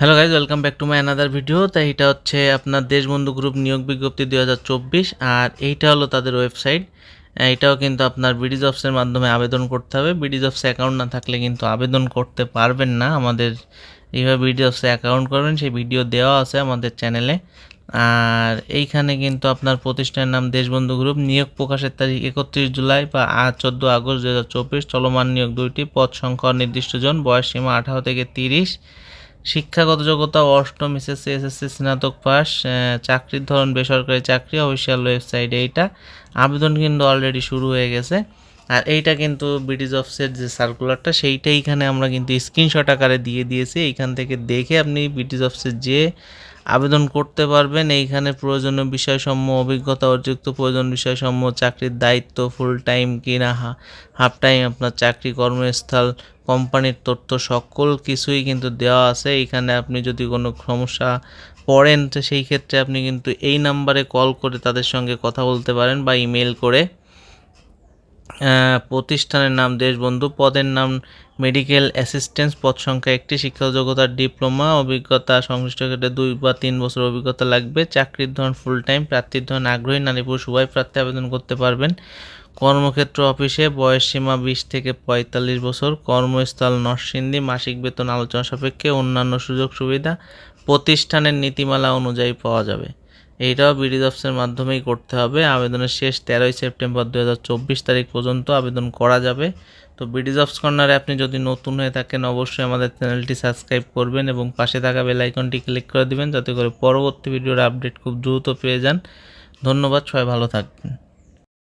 Hello guys welcome back to my another video তাই এটা হচ্ছে আপনার দেশবন্ধু গ্রুপ নিয়োগ বিজ্ঞপ্তি দু হাজার চব্বিশ, আর এইটা হলো তাদের ওয়েবসাইট এটাও কিন্তু আপনার বিডিজ অফসের মাধ্যমে আবেদন করতে হবে। বিডিজ অফসে অ্যাকাউন্ট না থাকলে কিন্তু আবেদন করতে পারবেন না। আমাদের এইভাবে বিডিজ অফসে অ্যাকাউন্ট করবেন, সেই ভিডিও দেওয়া আছে আমাদের চ্যানেলে আর এইখানে কিন্তু আপনার প্রতিষ্ঠানের নাম দেশবন্ধু গ্রুপ নিয়োগ প্রকাশের তারিখ একত্রিশ জুলাই বা চোদ্দ আগস্ট দু হাজার চব্বিশ, চলমান নিয়োগ দুইটি, পদ সংখ্যা নির্দিষ্ট জন, বয়স সীমা আঠারো থেকে তিরিশ। শিক্ষাগত যোগ্যতা, অষ্টম এসএসসি এসএসসি স্নাতক পাস চাকরির ধরন, বেসরকারি চাকরি অফিসিয়াল ওয়েবসাইটে এইটা। আবেদন কিন্তু অলরেডি শুরু হয়ে গেছে। আর এইটা কিন্তু ব্রিটিশ অফসের যে সার্কুলারটা সেইটা এখানে আমরা কিন্তু স্ক্রিনশট আকারে দিয়ে দিয়েছি। এইখান থেকে দেখে আপনি ব্রিটিশ অফসের যে আবেদন করতে পারবেন। এইখানে প্রয়োজনীয় বিষয়সমূহ, অভিজ্ঞতা অর্যুক্ত প্রয়োজন বিষয়সমূহ, চাকরির দায়িত্ব ফুল টাইম কি না হাফ টাইম আপনার চাকরি, কর্মস্থল কোম্পানির তথ্য, সকল কিছুই কিন্তু দেওয়া আছে। এইখানে আপনি যদি কোনো সমস্যা পড়েন, তো সেই ক্ষেত্রে আপনি কিন্তু এই নাম্বারে কল করে তাদের সঙ্গে কথা বলতে পারেন বা ইমেল করে প্রতিষ্ঠানের নাম দেশবন্ধু, পদের নাম মেডিকেল অ্যাসিস্ট্যান্স পদ সংখ্যা একটি, শিক্ষা যোগ্যতার ডিপ্লোমা, অভিজ্ঞতা সংশ্লিষ্ট ক্ষেত্রে দুই বা তিন বছর অভিজ্ঞতা লাগবে। চাকরির ধরন ফুল টাইম প্রার্থীর ধরন আগ্রহী, নারী পুরুষ, উভয় প্রার্থী আবেদন করতে পারবেন। কর্মক্ষেত্র অফিসে বয়স সীমা বিশ থেকে পঁয়তাল্লিশ বছর, কর্মস্থল নরসিংদী, মাসিক বেতন আলোচনা সাপেক্ষে অন্যান্য সুযোগ সুবিধা প্রতিষ্ঠানের নীতিমালা অনুযায়ী পাওয়া যাবে। এইটাও বিডিজ অফিসের মাধ্যমেই করতে হবে। আবেদনের শেষ তেরোই সেপ্টেম্বর দু হাজার চব্বিশ তারিখ পর্যন্ত আবেদন করা যাবে। তো বিডিজ অফিস কর্নারে আপনি যদি নতুন হয়ে থাকেন, অবশ্যই আমাদের চ্যানেলটি সাবস্ক্রাইব করবেন এবং পাশে থাকা বেল আইকনটি ক্লিক করে দেবেন, যাতে করে পরবর্তী ভিডিওর আপডেট খুব দ্রুত পেয়ে যান। ধন্যবাদ, সবাই ভালো থাকবেন।